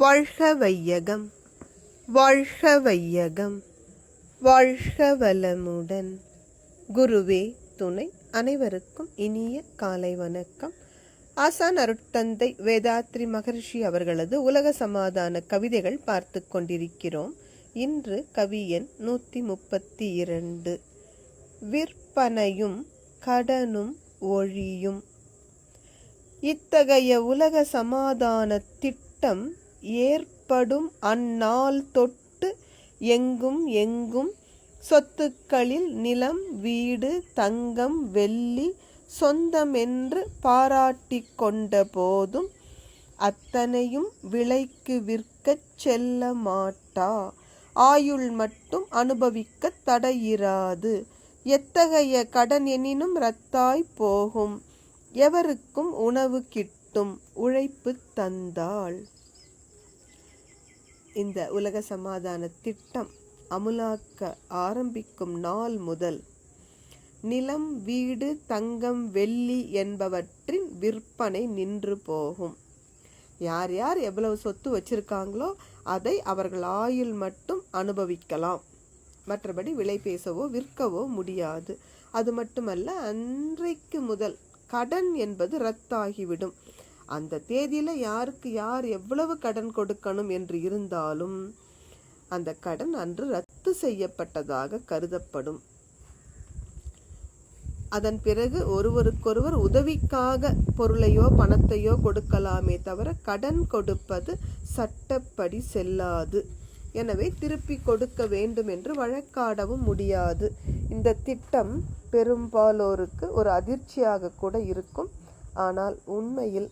வாழ்க வையகம் வாழ்க வையகம் வாழ்க வளமுடன் குருவே துணை அனைவருக்கும் இனிய காலை வணக்கம். ஆசான் அருட்தந்தை வேதாத்ரி மகரிஷி அவர்களது உலக சமாதான கவிதைகள் பார்த்து கொண்டிருக்கிறோம். இன்று கவியன் நூற்றி முப்பத்தி இரண்டு. விற்பனையும் கடனும் ஒழியும். இத்தகைய உலக சமாதான திட்டம் ஏற்படும் அந்நாள் தொட்டு எங்கும் எங்கும் சொத்துக்களில் நிலம் வீடு தங்கம் வெள்ளி சொந்தமென்று பாராட்டிக் கொண்ட போதும் அத்தனையும் விலைக்கு விற்கச் செல்ல மாட்டா. ஆயுள் மட்டும் அனுபவிக்கத் தடையிராது. எத்தகைய கடன் எனினும் ரத்தாய் போகும். எவருக்கும் உணவு கிட்டும் உழைப்பு தந்தாள். இந்த உலக சமாதான திட்டம் அமுலாக்க ஆரம்பிக்கும் நாள் முதல் நிலம் வீடு தங்கம் வெள்ளி என்பவற்றின் விற்பனை நின்று போகும். யார் யார் எவ்வளவு சொத்து வச்சிருக்காங்களோ அதை அவர்கள் ஆயுள் மட்டும் அனுபவிக்கலாம். மற்றபடி விலை பேசவோ விற்கவோ முடியாது. அது மட்டுமல்ல அன்றைக்கு முதல் கடன் என்பது ரத்தாகிவிடும். அந்த தேதியில் யாருக்கு யார் எவ்வளவு கடன் கொடுக்கணும் என்று இருந்தாலும் அந்த கடன் அன்று ரத்து செய்யப்பட்டதாக கருதப்படும். அதன் பிறகு ஒருவருக்கொருவர் உதவிக்காக பொருளையோ பணத்தையோ கொடுக்கலாமே தவிர கடன் கொடுப்பது சட்டப்படி செல்லாது. எனவே திருப்பி கொடுக்க வேண்டும் என்று வழக்காடவும் முடியாது. இந்த திட்டம் பெரும்பாலோருக்கு ஒரு அதிர்ச்சியாக கூட இருக்கும். ஆனால் உண்மையில்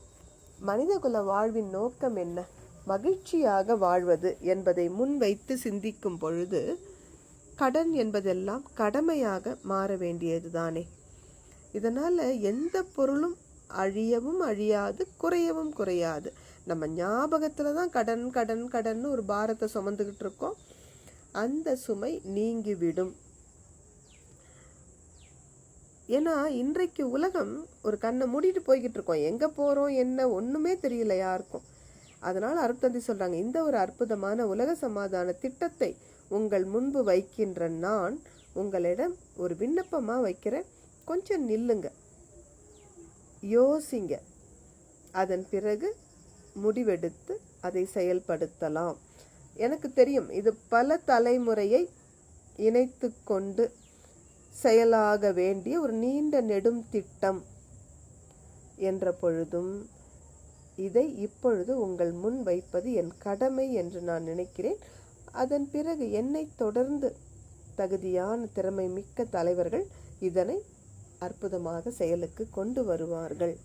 மனிதகுல வாழ்வின் நோக்கம் என்ன? மகிழ்ச்சியாக வாழ்வது என்பதை முன்வைத்து சிந்திக்கும் பொழுது கடன் என்பதெல்லாம் கடமையாக மாற வேண்டியது தானே. இதனால் எந்த பொருளும் அழியவும் அழியாது குறையவும் குறையாது. நம்ம ஞாபகத்தில் தான் கடன் கடன் கடன் ஒரு பாரத்தை சுமந்துக்கிட்டு இருக்கோம். அந்த சுமை நீங்கிவிடும் ஏன்னா இன்றைக்கு உலகம் ஒரு கண்ணை மூடிட்டு போய்கிட்டு இருக்கோம் எங்கே போகிறோம் என்ன ஒன்றுமே தெரியல யாருக்கும். அதனால் அருட்தந்தி சொல்கிறாங்க இந்த ஒரு அற்புதமான உலக சமாதான திட்டத்தை உங்கள் முன்பு வைக்கின்ற நான் உங்களிடம் ஒரு விண்ணப்பமாக வைக்கிறேன். கொஞ்சம் நில்லுங்க. யோசிங்க. அதன் பிறகு முடிவெடுத்து அதை செயல்படுத்தலாம். எனக்கு தெரியும் இது பல தலைமுறையை இணைத்து கொண்டு செயலாக வேண்டிய ஒரு நீண்ட நெடும் திட்டம் என்ற பொழுதும் இதை இப்பொழுது உங்கள் முன் வைப்பது என் கடமை என்று நான் நினைக்கிறேன். அதன் பிறகு என்னை தொடர்ந்து தகுதியான திறமை மிக்க தலைவர்கள் இதனை அற்புதமாக செயலுக்கு கொண்டு வருவார்கள்.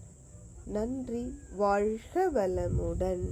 நன்றி வாழ்க வளமுடன்.